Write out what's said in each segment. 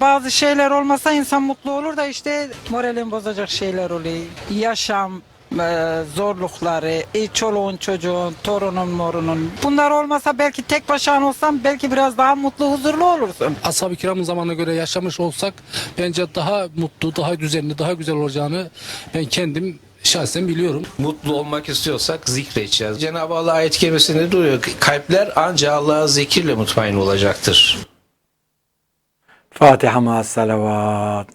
Bazı şeyler olmasa insan mutlu olur da işte moralin bozacak şeyler oluyor. Yaşam e, zorlukları, e, çoluğun çocuğun, torunun morunun. Bunlar olmasa belki tek başına olsam belki biraz daha mutlu, huzurlu olursun. Ashab-ı kiramın zamanına göre yaşamış olsak bence daha mutlu, daha düzenli, daha güzel olacağını ben kendim şahsen biliyorum. Mutlu olmak istiyorsak zikredeceğiz. Cenab-ı Allah ayet kerimesinde duruyor. Kalpler ancak Allah'a zikirle mutmain olacaktır. Fatiha ma salavat.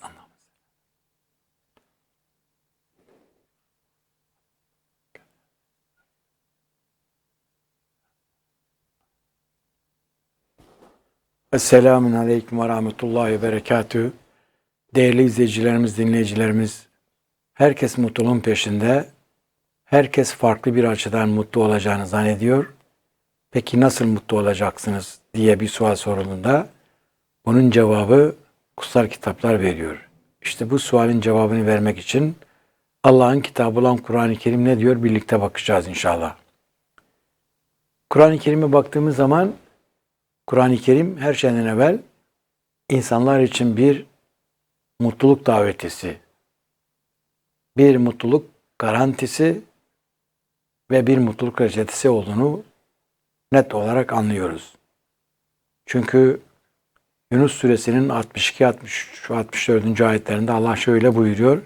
Esselamun Aleyküm ve Rahmetullahi ve Berekatühü. Değerli izleyicilerimiz, dinleyicilerimiz, herkes mutluluğun peşinde, herkes farklı bir açıdan mutlu olacağını zannediyor. Peki nasıl mutlu olacaksınız diye bir sual sorulduğunda bunun cevabı kutsal kitaplar veriyor. İşte bu sualin cevabını vermek için Allah'ın kitabı olan Kur'an-ı Kerim ne diyor birlikte bakacağız inşallah. Kur'an-ı Kerim'e baktığımız zaman Kur'an-ı Kerim her şeyden evvel insanlar için bir mutluluk davetisi, bir mutluluk garantisi ve bir mutluluk reçetesi olduğunu net olarak anlıyoruz. Çünkü Yunus suresinin 62 63 64. ayetlerinde Allah şöyle buyuruyor.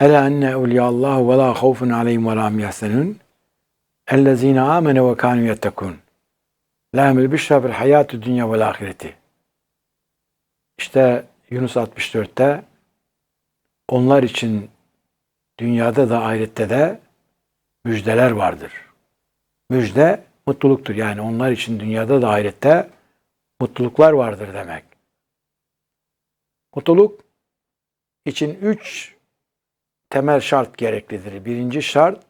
Ela enne evliyallahu ve la havfun aleyhim ve la hum yahzenun. Ellezine amene ve kanu yettekun. Lahumul bişra fil hayatü dünya vel ahireti. İşte Yunus 64'te onlar için dünyada da ahirette de müjdeler vardır. Müjde mutluluktur. Yani onlar için dünyada da ahirette mutluluklar vardır demek. Mutluluk için üç temel şart gereklidir. Birinci şart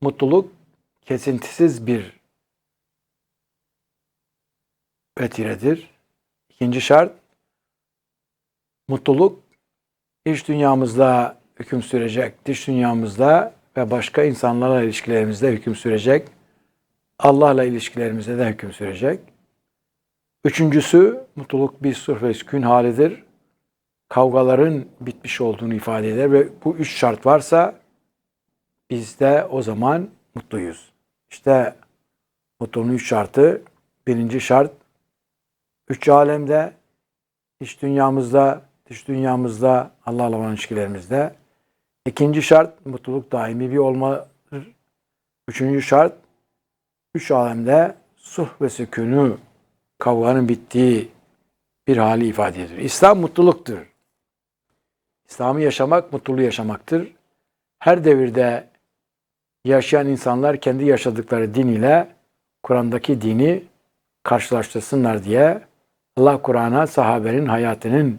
mutluluk kesintisiz bir vetiredir. İkinci şart mutluluk iç dünyamızda hüküm sürecek, dış dünyamızda ve başka insanlarla ilişkilerimizde hüküm sürecek. Allah'la ilişkilerimizde de hüküm sürecek. Üçüncüsü mutluluk bir ve sükun halidir. Kavgaların bitmiş olduğunu ifade eder ve bu üç şart varsa biz de o zaman mutluyuz. İşte mutluluğun üç şartı. Birinci şart üç alemde, iç dünyamızda, dış dünyamızda, Allah'la olan ilişkilerimizde. İkinci şart mutluluk daimi bir olmadır. Üçüncü şart üç alemde suh ve sükûnü kavganın bittiği bir hali ifade ediyor. İslam mutluluktur. İslam'ı yaşamak mutluluğu yaşamaktır. Her devirde yaşayan insanlar kendi yaşadıkları din ile Kur'an'daki dini karşılaştırsınlar diye Allah Kur'an'a sahabenin hayatının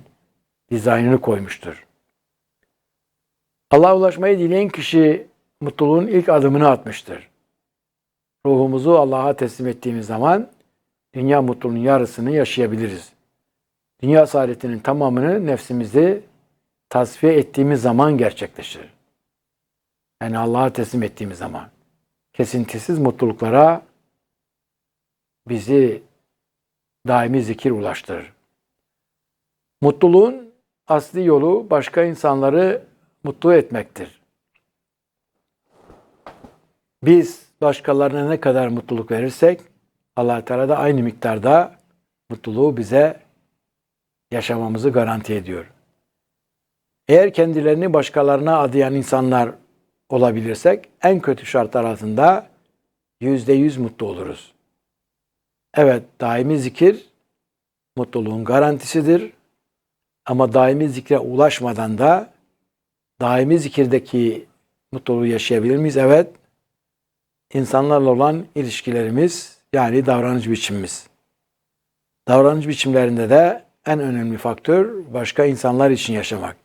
dizaynını koymuştur. Allah'a ulaşmayı dileyen kişi mutluluğun ilk adımını atmıştır. Ruhumuzu Allah'a teslim ettiğimiz zaman dünya mutluluğunun yarısını yaşayabiliriz. Dünya saadetinin tamamını nefsimizi tasfiye ettiğimiz zaman gerçekleşir. Yani Allah'a teslim ettiğimiz zaman. Kesintisiz mutluluklara bizi daimi zikir ulaştırır. Mutluluğun asli yolu başka insanları mutlu etmektir. Biz başkalarına ne kadar mutluluk verirsek allah Teala da aynı miktarda mutluluğu bize yaşamamızı garanti ediyor. Eğer kendilerini başkalarına adayan insanlar olabilirsek en kötü şartlar altında yüzde yüz mutlu oluruz. Evet daimi zikir mutluluğun garantisidir. Ama daimi zikre ulaşmadan da daimi zikirdeki mutluluğu yaşayabilir miyiz? Evet. İnsanlarla olan ilişkilerimiz yani davranış biçimimiz. Davranış biçimlerinde de en önemli faktör başka insanlar için yaşamak.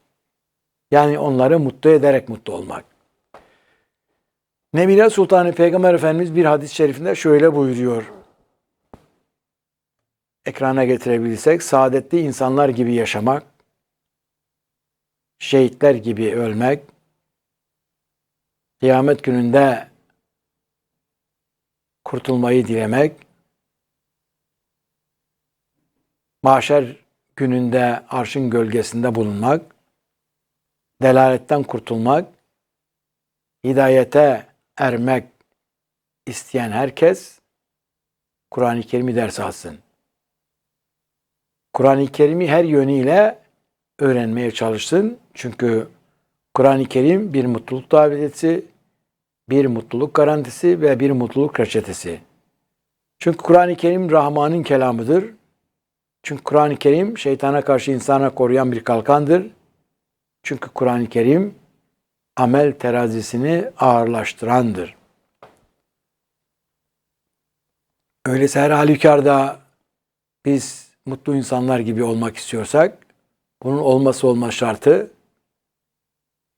Yani onları mutlu ederek mutlu olmak. Nebile Sultanı Peygamber Efendimiz bir hadis-i şerifinde şöyle buyuruyor. Ekrana getirebilirsek, saadetli insanlar gibi yaşamak, şehitler gibi ölmek, kıyamet gününde kurtulmayı dilemek, mahşer gününde arşın gölgesinde bulunmak, delaletten kurtulmak, hidayete ermek isteyen herkes Kur'an-ı Kerim'i ders alsın. Kur'an-ı Kerim'i her yönüyle öğrenmeye çalışsın. Çünkü Kur'an-ı Kerim bir mutluluk davetisi, bir mutluluk garantisi ve bir mutluluk reçetesi. Çünkü Kur'an-ı Kerim Rahman'ın kelamıdır. Çünkü Kur'an-ı Kerim şeytana karşı insana koruyan bir kalkandır. Çünkü Kur'an-ı Kerim amel terazisini ağırlaştırandır. Öyleyse her halükarda biz mutlu insanlar gibi olmak istiyorsak bunun olması olma şartı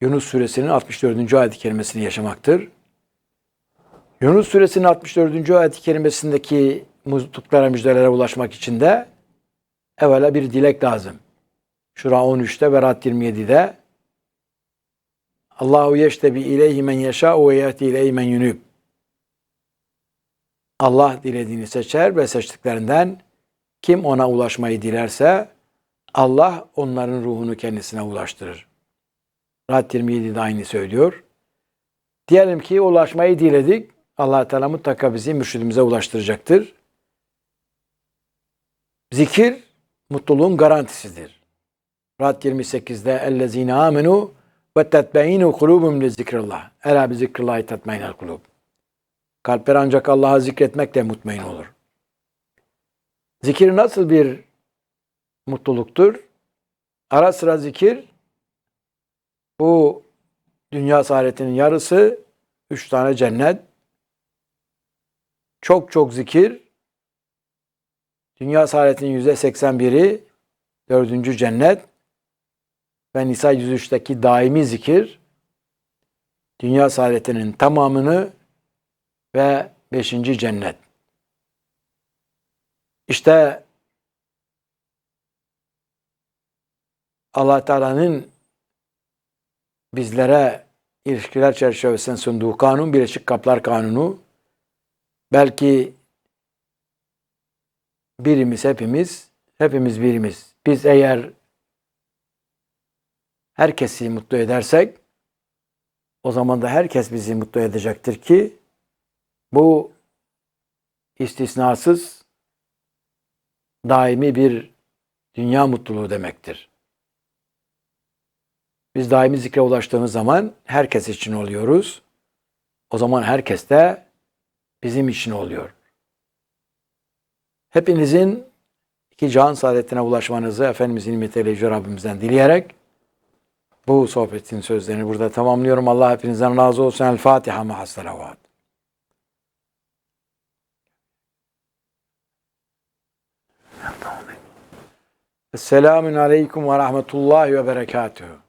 Yunus suresinin 64. ayet-i kerimesini yaşamaktır. Yunus suresinin 64. ayet-i kerimesindeki mutluluklara, müjdelere ulaşmak için de evvela bir dilek lazım. Şura 13'te ve Rad 27'de Allahu yeştebi ileyhi men yeşâ ve yehdi ileyhi men yunub. Allah dilediğini seçer ve seçtiklerinden kim ona ulaşmayı dilerse Allah onların ruhunu kendisine ulaştırır. Rad 27'de aynı söylüyor. Diyelim ki ulaşmayı diledik. allah Teala mutlaka bizi mürşidimize ulaştıracaktır. Zikir mutluluğun garantisidir. Rad 28'de ellezine amenu ve tetbeinu kulubum li zikrillah. Ela bi zikrillahi tetmeinel kulub. Kalpler ancak Allah'a zikretmekle mutmain olur. Zikir nasıl bir mutluluktur? Ara sıra zikir bu dünya saadetinin yarısı üç tane cennet. Çok çok zikir dünya saadetinin yüzde seksen biri dördüncü cennet ve Nisa 103'teki daimi zikir dünya saadetinin tamamını ve beşinci cennet. İşte Allah Teala'nın bizlere ilişkiler çerçevesinde sunduğu kanun Birleşik Kaplar Kanunu belki birimiz hepimiz hepimiz birimiz. Biz eğer herkesi mutlu edersek o zaman da herkes bizi mutlu edecektir ki bu istisnasız daimi bir dünya mutluluğu demektir. Biz daimi zikre ulaştığımız zaman herkes için oluyoruz. O zaman herkes de bizim için oluyor. Hepinizin iki can saadetine ulaşmanızı Efendimizin nimetiyle Yüce Rabbimizden dileyerek bu sohbetin sözlerini burada tamamlıyorum. Allah hepinizden razı olsun. El Fatiha ma salavat. Esselamun Aleyküm ve Rahmetullahi ve Berekatuhu.